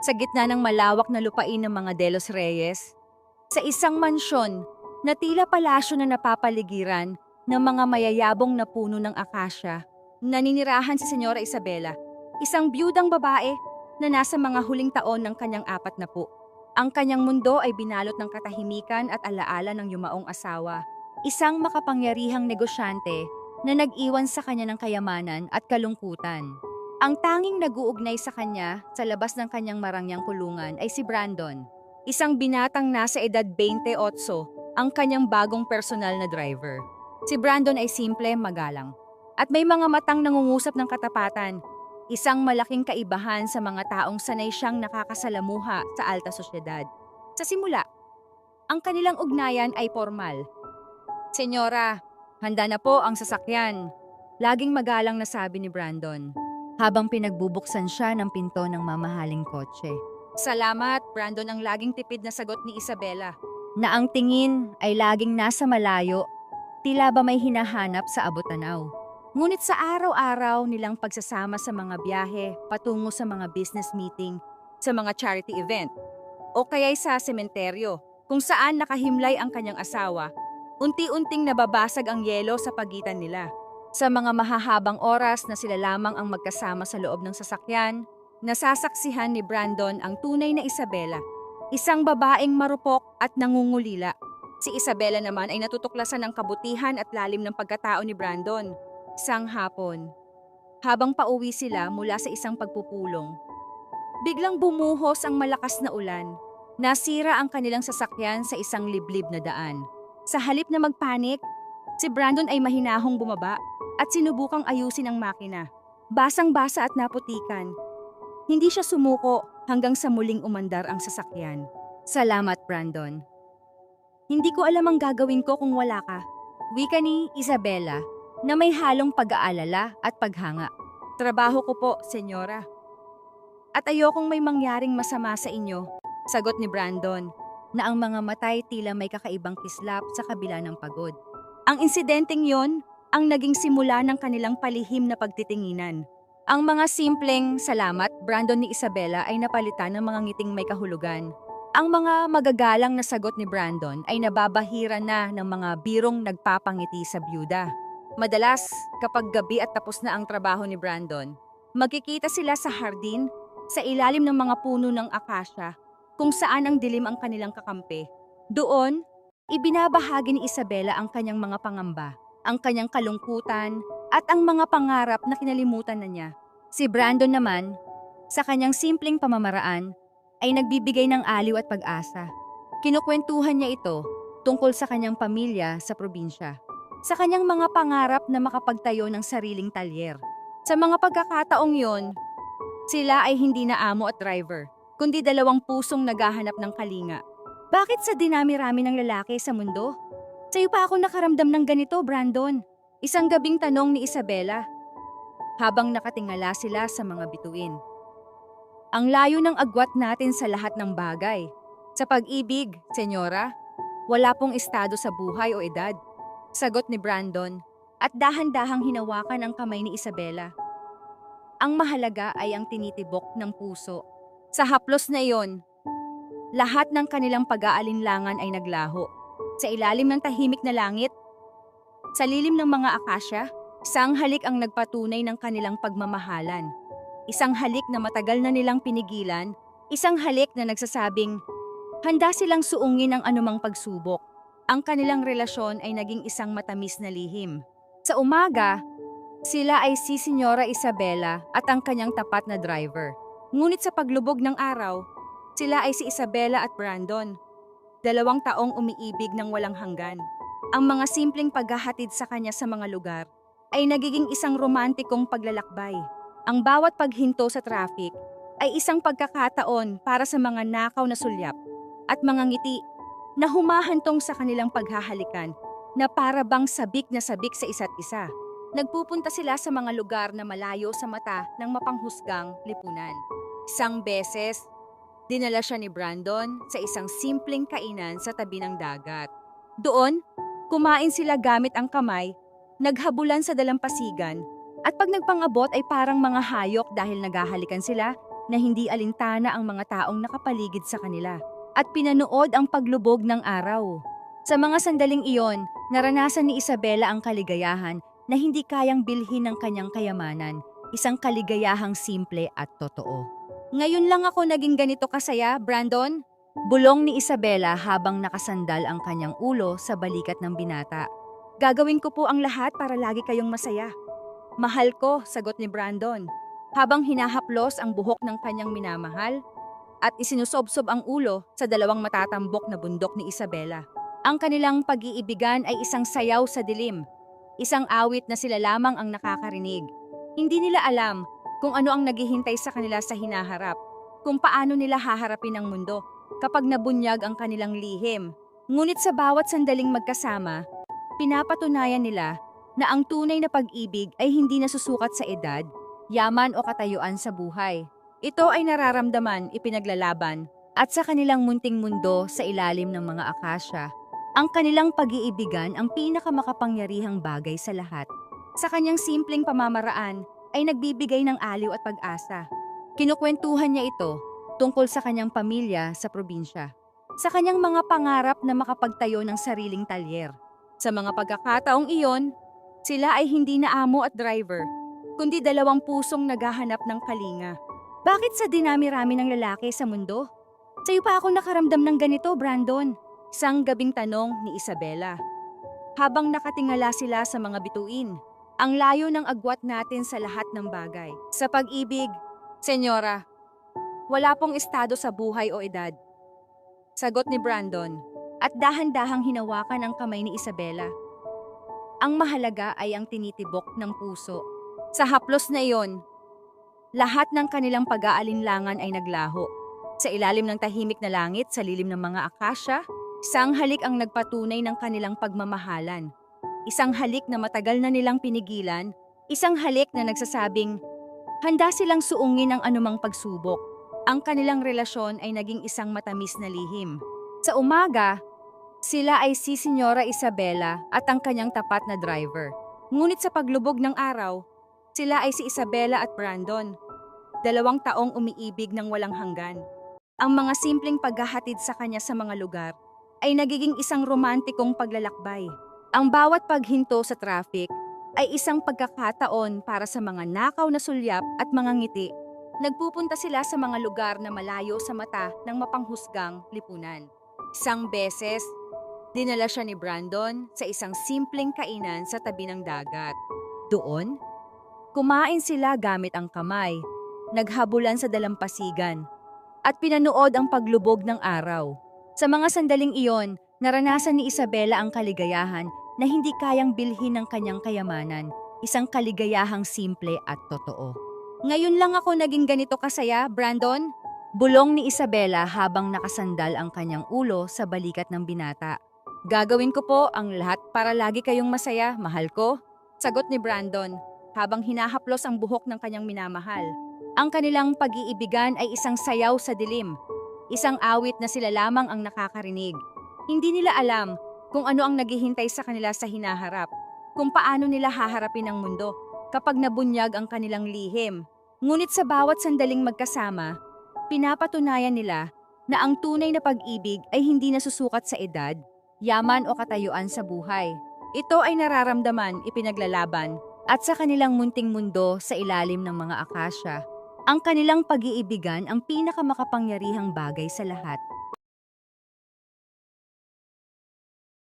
sa gitna ng malawak na lupain ng mga De Los Reyes, sa isang mansyon na tila palasyo na napapaligiran ng mga mayayabong na puno ng akasya, naninirahan si Senyora Isabela, isang biyudang babae na nasa mga huling taon ng kanyang apat na po. Ang kanyang mundo ay binalot ng katahimikan at alaala ng yumaong asawa, isang makapangyarihang negosyante na nag-iwan sa kanya ng kayamanan at kalungkutan. Ang tanging naguugnay sa kanya sa labas ng kanyang marangyang kulungan ay si Brandon, isang binatang nasa edad 28, ang kanyang bagong personal na driver. Si Brandon ay simple, magalang, at may mga matang nangungusap ng katapatan, isang malaking kaibahan sa mga taong sanay siyang nakakasalamuha sa alta sosyedad. Sa simula, ang kanilang ugnayan ay formal. Senyora, handa na po ang sasakyan. Laging magalang na sabi ni Brandon habang pinagbubuksan siya ng pinto ng mamahaling kotse. Salamat, Brandon ang laging tipid na sagot ni Isabela. Na ang tingin ay laging nasa malayo, tila ba may hinahanap sa abotanaw. Ngunit sa araw-araw nilang pagsasama sa mga biyahe, patungo sa mga business meeting, sa mga charity event, o kaya'y sa sementeryo, kung saan nakahimlay ang kanyang asawa, unti-unting nababasag ang yelo sa pagitan nila. Sa mga mahahabang oras na sila lamang ang magkasama sa loob ng sasakyan, nasasaksihan ni Brandon ang tunay na Isabela, isang babaeng marupok at nangungulila. Si Isabela naman ay natutuklasan ng kabutihan at lalim ng pagkatao ni Brandon. Isang hapon, habang pauwi sila mula sa isang pagpupulong, biglang bumuhos ang malakas na ulan. Nasira ang kanilang sasakyan sa isang liblib na daan. Sa halip na magpanik, si Brandon ay mahinahong bumaba at sinubukang ayusin ang makina. Basang-basa at naputikan. Hindi siya sumuko hanggang sa muling umandar ang sasakyan. Salamat, Brandon. Hindi ko alam ang gagawin ko kung wala ka. Wika ni Isabella na may halong pag-aalala at paghanga. Trabaho ko po, senyora. At ayokong may mangyaring masama sa inyo, sagot ni Brandon, na ang mga matay tila may kakaibang kislap sa kabila ng pagod. Ang insidenteng yon ang naging simula ng kanilang palihim na pagtitinginan. Ang mga simpleng salamat, Brandon ni Isabella ay napalitan ng mga ngiting may kahulugan. Ang mga magagalang na sagot ni Brandon ay nababahira na ng mga birong nagpapangiti sa byuda. Madalas, kapag gabi at tapos na ang trabaho ni Brandon, magkikita sila sa hardin sa ilalim ng mga puno ng akasya kung saan ang dilim ang kanilang kakampi. Doon, ibinabahagi ni Isabella ang kanyang mga pangamba ang kanyang kalungkutan at ang mga pangarap na kinalimutan na niya. Si Brandon naman, sa kanyang simpleng pamamaraan, ay nagbibigay ng aliw at pag-asa. Kinukwentuhan niya ito tungkol sa kanyang pamilya sa probinsya, sa kanyang mga pangarap na makapagtayo ng sariling talyer. Sa mga pagkakataong yon, sila ay hindi na amo at driver, kundi dalawang pusong naghahanap ng kalinga. Bakit sa dinami-rami ng lalaki sa mundo, Sa'yo pa ako nakaramdam ng ganito, Brandon. Isang gabing tanong ni Isabella. Habang nakatingala sila sa mga bituin. Ang layo ng agwat natin sa lahat ng bagay. Sa pag-ibig, senyora, wala pong estado sa buhay o edad. Sagot ni Brandon at dahan-dahang hinawakan ang kamay ni Isabella. Ang mahalaga ay ang tinitibok ng puso. Sa haplos na iyon, lahat ng kanilang pag-aalinlangan ay naglaho sa ilalim ng tahimik na langit. Sa lilim ng mga akasya, isang halik ang nagpatunay ng kanilang pagmamahalan. Isang halik na matagal na nilang pinigilan, isang halik na nagsasabing, handa silang suungin ang anumang pagsubok. Ang kanilang relasyon ay naging isang matamis na lihim. Sa umaga, sila ay si Senyora Isabela at ang kanyang tapat na driver. Ngunit sa paglubog ng araw, sila ay si Isabela at Brandon, Dalawang taong umiibig ng walang hanggan. Ang mga simpleng paghahatid sa kanya sa mga lugar ay nagiging isang romantikong paglalakbay. Ang bawat paghinto sa traffic ay isang pagkakataon para sa mga nakaw na sulyap at mga ngiti na humahantong sa kanilang paghahalikan na para bang sabik na sabik sa isa't isa. Nagpupunta sila sa mga lugar na malayo sa mata ng mapanghusgang lipunan. Isang beses, Dinala siya ni Brandon sa isang simpleng kainan sa tabi ng dagat. Doon, kumain sila gamit ang kamay, naghabulan sa dalampasigan, at pag nagpangabot ay parang mga hayok dahil naghahalikan sila, na hindi alintana ang mga taong nakapaligid sa kanila at pinanood ang paglubog ng araw. Sa mga sandaling iyon, naranasan ni Isabela ang kaligayahan na hindi kayang bilhin ng kanyang kayamanan, isang kaligayahang simple at totoo. Ngayon lang ako naging ganito kasaya, Brandon. Bulong ni Isabela habang nakasandal ang kanyang ulo sa balikat ng binata. Gagawin ko po ang lahat para lagi kayong masaya. Mahal ko, sagot ni Brandon. Habang hinahaplos ang buhok ng kanyang minamahal at isinusobsob ang ulo sa dalawang matatambok na bundok ni Isabela. Ang kanilang pag-iibigan ay isang sayaw sa dilim, isang awit na sila lamang ang nakakarinig. Hindi nila alam kung ano ang naghihintay sa kanila sa hinaharap, kung paano nila haharapin ang mundo kapag nabunyag ang kanilang lihim. Ngunit sa bawat sandaling magkasama, pinapatunayan nila na ang tunay na pag-ibig ay hindi nasusukat sa edad, yaman o katayuan sa buhay. Ito ay nararamdaman, ipinaglalaban, at sa kanilang munting mundo sa ilalim ng mga akasya. Ang kanilang pag-iibigan ang pinakamakapangyarihang bagay sa lahat. Sa kanyang simpleng pamamaraan ay nagbibigay ng aliw at pag-asa. Kinukwentuhan niya ito tungkol sa kanyang pamilya sa probinsya. Sa kanyang mga pangarap na makapagtayo ng sariling talyer. Sa mga pagkakataong iyon, sila ay hindi na amo at driver, kundi dalawang pusong naghahanap ng kalinga. Bakit sa dinami-rami ng lalaki sa mundo? Sa'yo pa ako nakaramdam ng ganito, Brandon. Isang gabing tanong ni Isabela. Habang nakatingala sila sa mga bituin, ang layo ng agwat natin sa lahat ng bagay. Sa pag-ibig, Senyora, wala pong estado sa buhay o edad. Sagot ni Brandon at dahan-dahang hinawakan ang kamay ni Isabela. Ang mahalaga ay ang tinitibok ng puso. Sa haplos na iyon, lahat ng kanilang pag-aalinlangan ay naglaho. Sa ilalim ng tahimik na langit, sa lilim ng mga akasya, isang halik ang nagpatunay ng kanilang pagmamahalan. Isang halik na matagal na nilang pinigilan, isang halik na nagsasabing, handa silang suungin ang anumang pagsubok. Ang kanilang relasyon ay naging isang matamis na lihim. Sa umaga, sila ay si Senyora Isabela at ang kanyang tapat na driver. Ngunit sa paglubog ng araw, sila ay si Isabela at Brandon. Dalawang taong umiibig ng walang hanggan. Ang mga simpleng paghahatid sa kanya sa mga lugar ay nagiging isang romantikong paglalakbay. Ang bawat paghinto sa traffic ay isang pagkakataon para sa mga nakaw na sulyap at mga ngiti. Nagpupunta sila sa mga lugar na malayo sa mata ng mapanghusgang lipunan. Isang beses, dinala siya ni Brandon sa isang simpleng kainan sa tabi ng dagat. Doon, kumain sila gamit ang kamay, naghabulan sa dalampasigan, at pinanood ang paglubog ng araw. Sa mga sandaling iyon, naranasan ni Isabela ang kaligayahan na hindi kayang bilhin ng kanyang kayamanan, isang kaligayahang simple at totoo. Ngayon lang ako naging ganito kasaya, Brandon. Bulong ni Isabela habang nakasandal ang kanyang ulo sa balikat ng binata. Gagawin ko po ang lahat para lagi kayong masaya, mahal ko. Sagot ni Brandon habang hinahaplos ang buhok ng kanyang minamahal. Ang kanilang pag-iibigan ay isang sayaw sa dilim, isang awit na sila lamang ang nakakarinig. Hindi nila alam kung ano ang naghihintay sa kanila sa hinaharap, kung paano nila haharapin ang mundo kapag nabunyag ang kanilang lihim. Ngunit sa bawat sandaling magkasama, pinapatunayan nila na ang tunay na pag-ibig ay hindi nasusukat sa edad, yaman o katayuan sa buhay. Ito ay nararamdaman, ipinaglalaban, at sa kanilang munting mundo sa ilalim ng mga akasya. Ang kanilang pag-iibigan ang pinakamakapangyarihang bagay sa lahat.